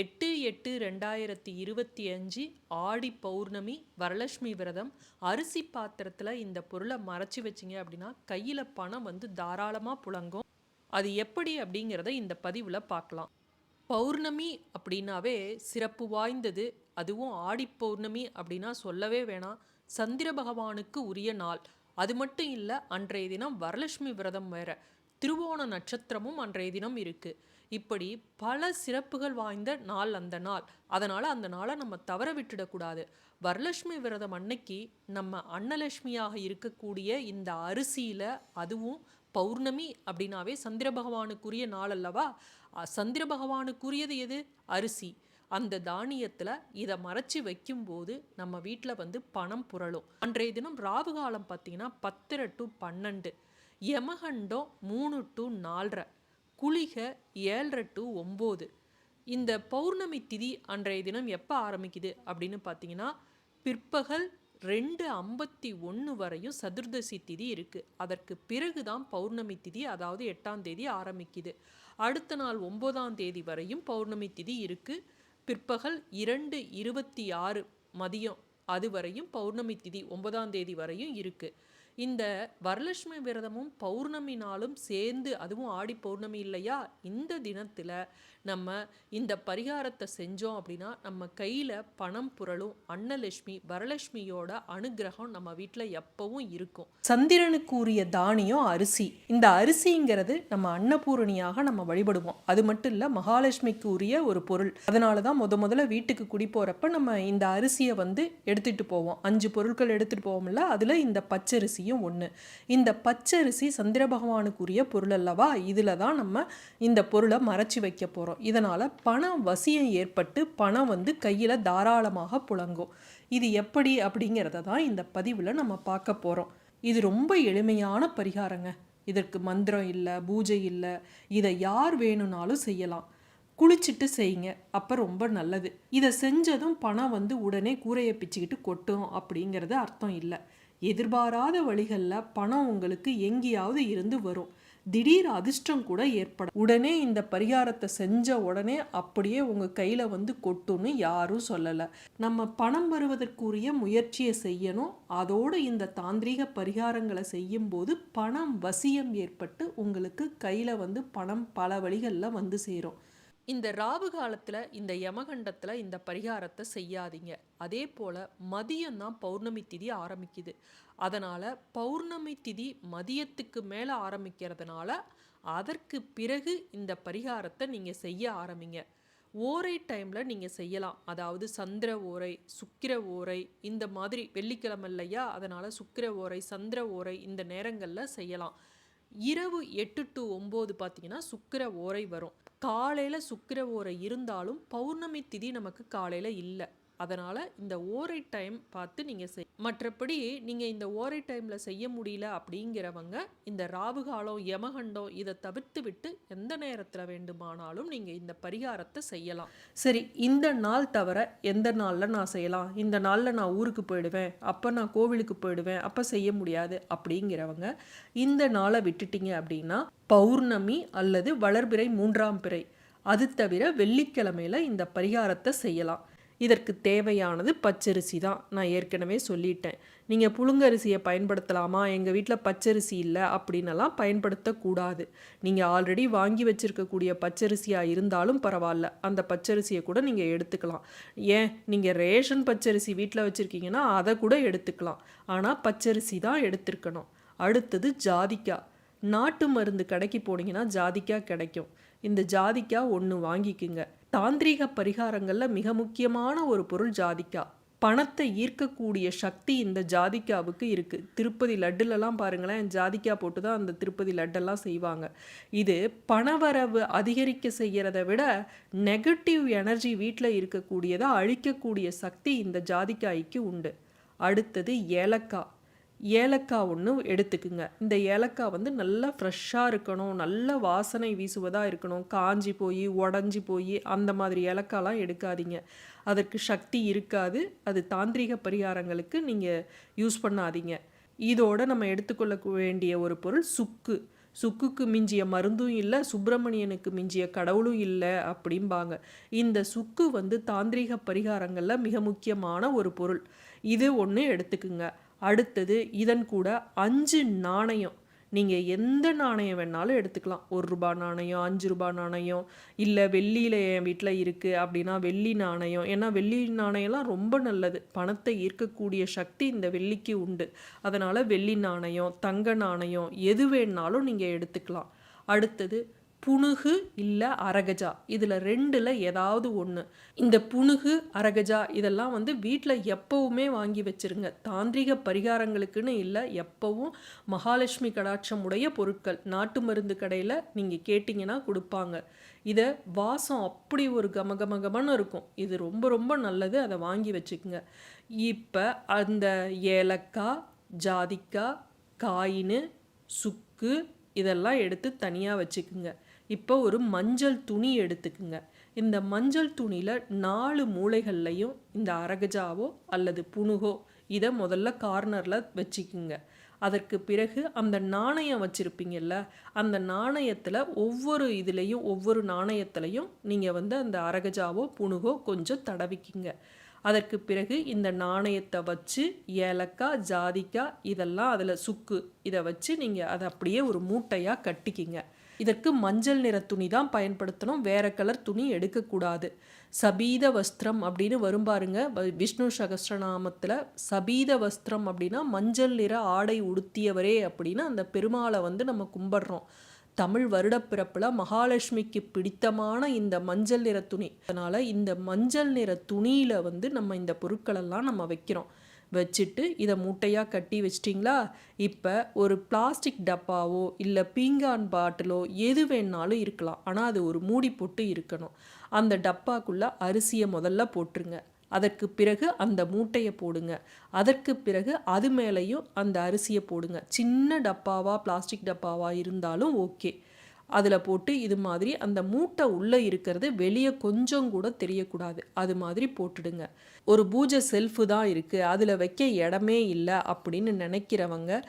எட்டு எட்டு ரெண்டாயிரத்தி இருபத்தி அஞ்சு ஆடி பௌர்ணமி வரலட்சுமி விரதம் அரிசி பாத்திரத்தில் இந்த பொருளை மறைச்சி வச்சிங்க அப்படின்னா கையில் பணம் வந்து தாராளமாக புழங்கும். அது எப்படி அப்படிங்கிறத இந்த பதிவில் பார்க்கலாம். பௌர்ணமி அப்படின்னாவே சிறப்பு வாய்ந்தது. அதுவும் ஆடி பௌர்ணமி அப்படின்னா சொல்லவே வேணாம். சந்திர பகவானுக்கு உரிய நாள். அது மட்டும் இல்லை அன்றைய தினம் வரலட்சுமி விரதம் வேற. திருவோண நட்சத்திரமும் அன்றைய தினம் இருக்குது இப்படி பல சிறப்புகள் வாய்ந்த நாள் அந்த நாள். அதனால் அந்த நாளை நம்ம தவற விட்டுடக்கூடாது. வரலட்சுமி விரதம் அன்னைக்கு நம்ம அன்னலட்சுமியாக இருக்கக்கூடிய இந்த அரிசியில் அதுவும் பௌர்ணமி அப்படின்னாவே சந்திர பகவானுக்குரிய நாள் அல்லவா? சந்திர பகவானுக்குரியது எது? அரிசி. அந்த தானியத்தில் இதை மறைச்சி வைக்கும்போது நம்ம வீட்டில் வந்து பணம் புரளும். அன்றைய தினம் ராவு காலம் பார்த்தீங்கன்னா பத்திர டு பன்னெண்டு யமகண்டம் மூணு டு நாலரை. குளிக ஏழரை டு ஒம்பது. இந்த பௌர்ணமி திதி அன்றைய தினம் எப்போ ஆரம்பிக்குது அப்படின்னு பார்த்தீங்கன்னா பிற்பகல் ரெண்டு ஐம்பத்தி ஒன்று வரையும் சதுர்தசி திதி இருக்குது அதற்கு பிறகு தான் பௌர்ணமி திதி அதாவது எட்டாம் தேதி ஆரம்பிக்குது. அடுத்த நாள் ஒம்போதாம் தேதி வரையும் பௌர்ணமி திதி இருக்குது பிற்பகல் இரண்டு இருபத்தி ஆறு மதியம் அது வரையும் பௌர்ணமி திதி ஒன்பதாம் தேதி வரையும் இருக்குது இந்த வரலட்சுமி விரதமும் பௌர்ணமி நாளும் சேர்ந்து அதுவும் ஆடி பௌர்ணமி இல்லையா? இந்த தினத்தில் நம்ம இந்த பரிகாரத்தை செஞ்சோம் அப்படின்னா நம்ம கையில் பணம் புரளும் அன்னலட்சுமி வரலட்சுமியோட அனுகிரகம் நம்ம வீட்டில் எப்பவும் இருக்கும். சந்திரனுக்கு உரிய தானியம் அரிசி. இந்த அரிசிங்கிறது நம்ம அன்னபூரணியாக நம்ம வழிபடுவோம். அது மட்டும் இல்லை மகாலட்சுமிக்கு உரிய ஒரு பொருள். அதனால தான் முத முதல்ல வீட்டுக்கு குடி போகிறப்ப நம்ம இந்த அரிசியை வந்து எடுத்துகிட்டு போவோம். அஞ்சு பொருட்கள் எடுத்துகிட்டு போவோம்ல அதில் இந்த பச்சரிசி பச்சரிசியும் ஒன்று இந்த பச்சரிசி சந்திர பகவானுக்குரிய பொருள் அல்லவா? இதில் தான் நம்ம இந்த பொருளை மறைச்சி வைக்க போகிறோம் இதனால் பண வசியம் ஏற்பட்டு பணம் வந்து கையில் தாராளமாக புழங்கும். இது எப்படி அப்படிங்கிறத தான் இந்த பதிவில் நம்ம பார்க்க போகிறோம் இது ரொம்ப எளிமையான பரிகாரங்க. இதற்கு மந்திரம் இல்லை பூஜை இல்லை. இதை யார் வேணும்னாலும் செய்யலாம். குளிச்சுட்டு செய்யுங்க. அப்போ ரொம்ப நல்லது. இதை செஞ்சதும் பணம் வந்து உடனே கூரையை பிச்சுக்கிட்டு கொட்டும் அப்படிங்கிறது அர்த்தம் இல்லை. எதிர்பாராத வழிகளில் பணம் உங்களுக்கு எங்கேயாவது இருந்து வரும். திடீர் அதிர்ஷ்டம் கூட ஏற்படும் உடனே இந்த பரிகாரத்தை செஞ்ச உடனே அப்படியே உங்கள் கையில் வந்து கொட்டுன்னு யாரும் சொல்லலை. நம்ம பணம் வருவதற்குரிய முயற்சியை செய்யணும். அதோடு இந்த தாந்திரிக பரிகாரங்களை செய்யும்போது பணம் வசியம் ஏற்பட்டு உங்களுக்கு கையில் வந்து பணம் பல வழிகளில் வந்து சேரும். இந்த ராவு காலத்தில் இந்த யமகண்டத்தில் இந்த பரிகாரத்தை செய்யாதீங்க. அதே போல் மதியம்தான் பௌர்ணமி திதி ஆரம்பிக்குது. அதனால் பௌர்ணமி திதி மதியத்துக்கு மேலே ஆரம்பிக்கிறதுனால அதற்கு பிறகு இந்த பரிகாரத்தை நீங்கள் செய்ய ஆரம்பிங்க. ஓரை டைமில் நீங்கள் செய்யலாம். அதாவது சந்திர ஓரை சுக்கிர ஓரை இந்த மாதிரி வெள்ளிக்கிழமை இல்லையா? அதனால் சுக்கிர ஓரை சந்திர ஓரை இந்த நேரங்களில் செய்யலாம். இரவு எட்டு டு ஒம்பது பார்த்தீங்கன்னா சுக்கிர ஓரை வரும். காலையில் சுக்கிர ஓரை இருந்தாலும் பௌர்ணமி திதி நமக்கு காலையில் இல்லை. அதனால் இந்த ஓரை டைம் பார்த்து நீங்கள் செய் மற்றபடி நீங்கள் இந்த ஓரை டைமில் செய்ய முடியல அப்படிங்கிறவங்க இந்த ராவுகாலம் யமகண்டம் இதை தவிர்த்து விட்டு எந்த நேரத்தில் வேண்டுமானாலும் நீங்கள் இந்த பரிகாரத்தை செய்யலாம். சரி இந்த நாள் தவிர எந்த நாளில் நான் செய்யலாம்? இந்த நாளில் நான் ஊருக்கு போயிடுவேன் அப்போ நான் கோவிலுக்கு போயிடுவேன் அப்போ செய்ய முடியாது அப்படிங்கிறவங்க இந்த நாளை விட்டுட்டீங்க அப்படின்னா பௌர்ணமி அல்லது வளர்பிறை மூன்றாம் பிறை. அது தவிர வெள்ளிக்கிழமையில் இந்த பரிகாரத்தை செய்யலாம். இதற்கு தேவையானது பச்சரிசி தான். நான் ஏற்கனவே சொல்லிட்டேன். நீங்கள் புழுங்கரிசியை பயன்படுத்தலாமா? எங்கள் வீட்டில் பச்சரிசி இல்லை அப்படின்னலாம் பயன்படுத்தக்கூடாது. நீங்கள் ஆல்ரெடி வாங்கி வச்சுருக்கக்கூடிய பச்சரிசியாக இருந்தாலும் பரவாயில்ல. அந்த பச்சரிசியை கூட நீங்கள் எடுத்துக்கலாம். ஏன்? நீங்கள் ரேஷன் பச்சரிசி வீட்டில் வச்சுருக்கீங்கன்னா அதை கூட எடுத்துக்கலாம். ஆனால் பச்சரிசி தான் எடுத்துருக்கணும். அடுத்தது ஜாதிக்காய் நாட்டு மருந்து கடைக்கு போனீங்கன்னா ஜாதிக்காய் கிடைக்கும். இந்த ஜாதிக்காய் ஒன்று வாங்கிக்குங்க. தாந்திரீக பரிகாரங்களில் மிக முக்கியமான ஒரு பொருள் ஜாதிக்காய் பணத்தை ஈர்க்கக்கூடிய சக்தி இந்த ஜாதிக்காவுக்கு இருக்குது திருப்பதி லட்டுலலாம் பாருங்களேன் ஜாதிக்கா போட்டு தான் அந்த திருப்பதி லட்டெல்லாம் செய்வாங்க. இது பணவரவு அதிகரிக்க செய்கிறத விட நெகட்டிவ் எனர்ஜி வீட்டில் இருக்கக்கூடியதை அழிக்கக்கூடிய சக்தி இந்த ஜாதிக்காய்க்கு உண்டு. அடுத்தது ஏலக்காய். ஏலக்காய் ஒன்று எடுத்துக்குங்க. இந்த ஏலக்காய் வந்து நல்லா ஃப்ரெஷ்ஷாக இருக்கணும். நல்ல வாசனை வீசுவதாக இருக்கணும். காஞ்சி போய் உடஞ்சி போய் அந்த மாதிரி ஏலக்காய்லாம் எடுக்காதீங்க. அதற்கு சக்தி இருக்காது. அது தாந்திரிக பரிகாரங்களுக்கு நீங்கள் யூஸ் பண்ணாதீங்க. இதோட நம்ம எடுத்துக்கொள்ள வேண்டிய ஒரு பொருள் சுக்கு. சுக்குக்கு மிஞ்சிய மருந்தும் இல்லை சுப்பிரமணியனுக்கு மிஞ்சிய கடவுளும் இல்லை அப்படிம்பாங்க. இந்த சுக்கு வந்து தாந்திரிக பரிகாரங்களில் மிக முக்கியமான ஒரு பொருள். இது ஒன்று எடுத்துக்குங்க. அடுத்தது இதன் கூட அஞ்சு நாணயம். நீங்கள் எந்த நாணயம் வேணாலும் எடுத்துக்கலாம். ஒரு ரூபா நாணயம் அஞ்சு ரூபா நாணயம் இல்லை வெள்ளியில் என் வீட்டில் இருக்குது அப்படின்னா வெள்ளி நாணயம். ஏன்னா வெள்ளி நாணயம்லாம் ரொம்ப நல்லது. பணத்தை ஈர்க்கக்கூடிய சக்தி இந்த வெள்ளிக்கு உண்டு. அதனால் வெள்ளி நாணயம் தங்க நாணயம் எது வேணாலும் நீங்கள் எடுத்துக்கலாம். அடுத்தது புணுகு இல்லை அரகஜா. இதில் ரெண்டில் ஏதாவது ஒன்று இந்த புணுகு அரகஜா இதெல்லாம் வந்து வீட்டில் எப்போவுமே வாங்கி வச்சிருங்க. தாந்திரிக பரிகாரங்களுக்குன்னு இல்லை எப்போவும் மகாலட்சுமி கடாட்சம் உடைய பொருட்கள். நாட்டு மருந்து கடையில் நீங்கள் கேட்டிங்கன்னா கொடுப்பாங்க. இதை வாசம் அப்படி ஒரு கமகமகமன்னு இருக்கும். இது ரொம்ப ரொம்ப நல்லது. அதை வாங்கி வச்சுக்கோங்க. இப்போ அந்த ஏலக்காய் ஜாதிக்காய் காயின் சுக்கு இதெல்லாம் எடுத்து தனியாக வச்சுக்குங்க. இப்போ ஒரு மஞ்சள் துணி எடுத்துக்குங்க. இந்த மஞ்சள் துணியில் நாலு மூளைகள்லையும் இந்த அரகஜாவோ அல்லது புணுகோ இதை முதல்ல கார்னரில் வச்சுக்குங்க. அதற்கு பிறகு அந்த நாணயம் வச்சுருப்பீங்கல்ல அந்த நாணயத்தில் ஒவ்வொரு இதுலேயும் ஒவ்வொரு நாணயத்துலையும் நீங்கள் வந்து அந்த அரகஜாவோ புணுகோ கொஞ்சம் தடவிக்கிங்க. அதற்கு பிறகு இந்த நாணயத்தை வச்சு ஏலக்காய் ஜாதிக்காய் இதெல்லாம் அதில் சுக்கு இதை வச்சு நீங்கள் அதை அப்படியே ஒரு மூட்டையாக கட்டிக்கிங்க. இதற்கு மஞ்சள் நிற துணி தான் பயன்படுத்தணும். வேற கலர் துணி எடுக்கக்கூடாது. சபீத வஸ்திரம் அப்படின்னு வரும் பாருங்க. விஷ்ணு சகஸ்ரநாமத்தில் சபீத வஸ்திரம் அப்படின்னா மஞ்சள் நிற ஆடை உடுத்தியவரே அப்படின்னு அந்த பெருமாளை வந்து நம்ம கும்பிட்றோம். தமிழ் வருடப்பிறப்பில் மகாலட்சுமிக்கு பிடித்தமான இந்த மஞ்சள் நிற துணி. அதனால் இந்த மஞ்சள் நிற துணியில் வந்து நம்ம இந்த பொருட்களெல்லாம் நம்ம வைக்கிறோம். வச்சுட்டு இதை மூட்டையாக கட்டி வச்சிட்டிங்களா? இப்போ ஒரு பிளாஸ்டிக் டப்பாவோ இல்லை பீங்கான் பாட்டிலோ எது வேணாலும் இருக்கலாம். ஆனால் அது ஒரு மூடி போட்டு இருக்கணும். அந்த டப்பாக்குள்ளே அரிசியை முதல்ல போட்டுருங்க. அதற்கு பிறகு அந்த மூட்டையை போடுங்க. அதற்கு பிறகு அது மேலேயும் அந்த அரிசியை போடுங்க. சின்ன டப்பாவாக பிளாஸ்டிக் டப்பாவாக இருந்தாலும் ஓகே. அதில் போட்டு இது மாதிரி அந்த மூட்டை உள்ளே இருக்கிறது வெளியே கொஞ்சம் கூட தெரியக்கூடாது. அது மாதிரி போட்டுடுங்க. ஒரு பூஜை செல்ஃபு தான் இருக்குது அதில் வைக்க இடமே இல்லை அப்படின்னு நினைக்கிறவங்க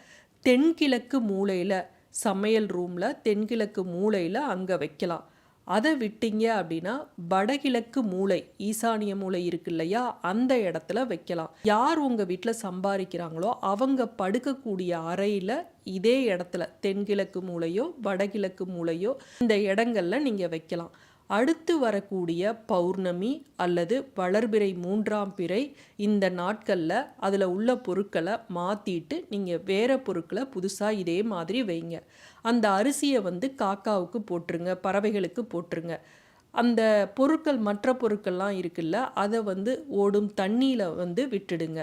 தென்கிழக்கு மூலையில் சமையல் ரூமில் தென்கிழக்கு மூலையில் அங்கே வைக்கலாம். அதை விட்டீங்க அப்படின்னா வடகிழக்கு மூளை ஈசானிய மூளை இருக்கு இல்லையா? அந்த இடத்துல வைக்கலாம். யார் உங்கள் வீட்டில் சம்பாதிக்கிறாங்களோ அவங்க படுக்கக்கூடிய அறையில் இதே இடத்துல தென்கிழக்கு மூளையோ வடகிழக்கு மூளையோ இந்த இடங்கள்ல நீங்கள் வைக்கலாம். அடுத்து வரக்கூடிய பௌர்ணமி அல்லது வளர்பிறை மூன்றாம் பிறை இந்த நாட்களில் அதில் உள்ள பொருட்களை மாற்றிட்டு நீங்கள் வேறு பொருட்களை புதுசாக இதே மாதிரி வைங்க. அந்த அரிசியை வந்து காக்காவுக்கு போட்டுருங்க பறவைகளுக்கு போட்டுருங்க. அந்த பொருட்கள் மற்ற பொருட்கள்லாம் இருக்குல்ல அதை வந்து ஓடும் தண்ணியில் வந்து விட்டுடுங்க.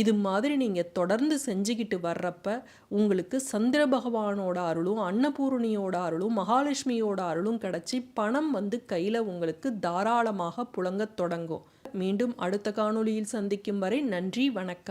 இது மாதிரி நீங்கள் தொடர்ந்து செஞ்சுக்கிட்டு வர்றப்ப உங்களுக்கு சந்திர பகவானோட அருளும் அன்னபூரணியோட அருளும் மகாலட்சுமியோட அருளும் கிடச்சி பணம் வந்து கையில் உங்களுக்கு தாராளமாக புழங்கத் தொடங்கும். மீண்டும் அடுத்த காணொளியில் சந்திக்கும் வரை நன்றி வணக்கம்.